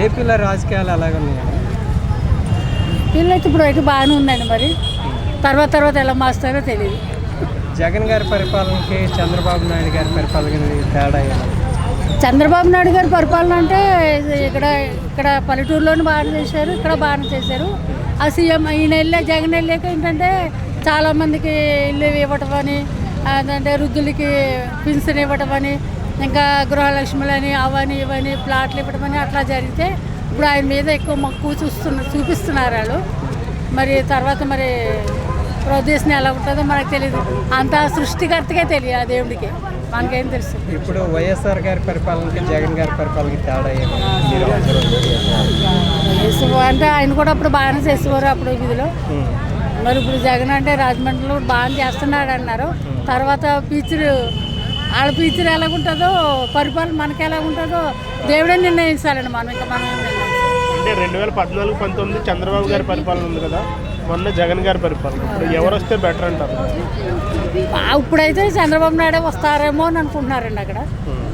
ఏపీలో రాజకీయాలు ఎలాగ ఉన్నాయండి? వీళ్ళైతే ఇప్పుడు అయితే బాగానే ఉందండి మరి. తర్వాత తర్వాత ఎలా మాస్తారో తెలియదు జగన్ గారి పరిపాలనకి చంద్రబాబు నాయుడు గారి పరిపాలనకి తేడా? చంద్రబాబు నాయుడు గారి పరిపాలన అంటే ఇక్కడ ఇక్కడ పల్లెటూరులోనే బాగానే చేశారు ఇక్కడ బాగానే చేశారు. ఆ సీఎం ఈయన వెళ్ళే జగన్ వెళ్ళాక ఏంటంటే చాలామందికి ఇల్లు ఇవ్వటం అని అదంటే వృద్ధులకి పింఛన్ ఇవ్వటం అని ఇంకా గృహలక్ష్ములు అని అవని ఇవని ప్లాట్లు ఇవ్వడం అని అట్లా జరిగితే ఇప్పుడు ఆయన మీద ఎక్కువ మక్కువ చూస్తున్న చూపిస్తున్నారు వాళ్ళు. మరి తర్వాత మరి ప్రదేశం ఎలా ఉంటుందో మనకు తెలియదు అంత సృష్టికర్తగా తెలియదు ఆ దేవుడికి. మనకేం తెలుసు ఇప్పుడు వైఎస్ఆర్ గారి పరిపాలనకి జగన్ గారి పరిపాలనకి తేడా అంటే ఆయన కూడా అప్పుడు బాగానే చేసేవారు అప్పుడు విధిలో. మరి ఇప్పుడు జగన్ అంటే రాజమండ్రిలో బాగా చేస్తున్నాడు అన్నారు. తర్వాత ఫీచర్ వాళ్ళ ఫీచర్ ఎలాగుంటుందో పరిపాలన మనకి ఎలాగుంటుందో దేవుడే నిర్ణయించాలండి మనం. ఇంకా మనం. అంటే రెండు వేల పద్నాలుగు పంతొమ్మిది చంద్రబాబు గారి పరిపాలన ఉంది కదా మొన్న జగన్ గారి పరిపాలన. ఇప్పుడు ఎవరు వస్తే బెటర్ అంటారు? ఇప్పుడైతే చంద్రబాబు నాయుడు వస్తారేమో అని అనుకుంటున్నారండి అక్కడ.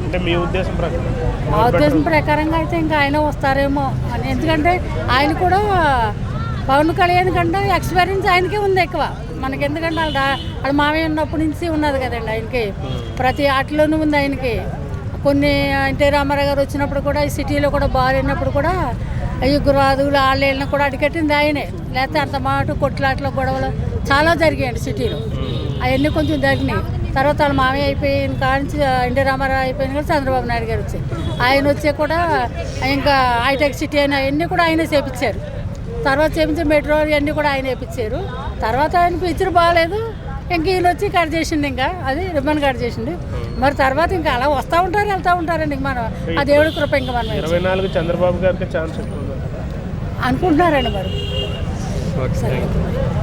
అంటే మీ ఉద్దేశం ప్రకారం. మా ఉద్దేశం ప్రకారంగా అయితే ఇంకా ఆయన వస్తారేమో అని. ఎందుకంటే ఆయన కూడా పవన్ కళ్యాణ్ కంటే ఎక్స్పీరియన్స్ ఆయనకే ఉంది ఎక్కువ. మనకి ఎందుకంటే వాళ్ళ వాళ్ళ మామయ్య ఉన్నప్పటి నుంచి ఉన్నది కదండి ఆయనకి. ప్రతి ఆటలోనూ ఉంది ఆయనకి. కొన్ని ఎన్టీ రామారావు గారు వచ్చినప్పుడు కూడా ఈ సిటీలో కూడా బాగాలేనప్పుడు కూడా ఈ గురాదులు వాళ్ళు కూడా అడిగట్టింది ఆయనే. లేకపోతే అంత మాట కొట్లాట్లు గొడవలు చాలా జరిగాయండి సిటీలో. అవన్నీ కొంచెం జరిగినాయి. తర్వాత వాళ్ళ మామయ్య అయిపోయిన కానించి ఎన్టీ రామారావు అయిపోయిన కానీ చంద్రబాబు నాయుడు గారు వచ్చాయి ఆయన వచ్చే కూడా ఇంకా హైటెక్ సిటీ అయినా అవన్నీ కూడా ఆయనే చేపించారు. తర్వాత చేపించే మెట్రో ఇవన్నీ కూడా ఆయన వేయించారు తర్వాత ఆయన పిక్చర్ బాగాలేదు. ఇంక ఈయన వచ్చి కట్ చేసిండు ఇంకా. అది రిబ్బన్ కట్ చేసిండు. మరి తర్వాత ఇంకా అలా వస్తూ ఉంటారు వెళ్తూ ఉంటారండి ఇంక మనం. ఆ దేవుడి కృప ఇంకా మనం ఇరవై నాలుగు చంద్రబాబు గారికి ఛాన్స్ అనుకుంటున్నారండి మరి. యూ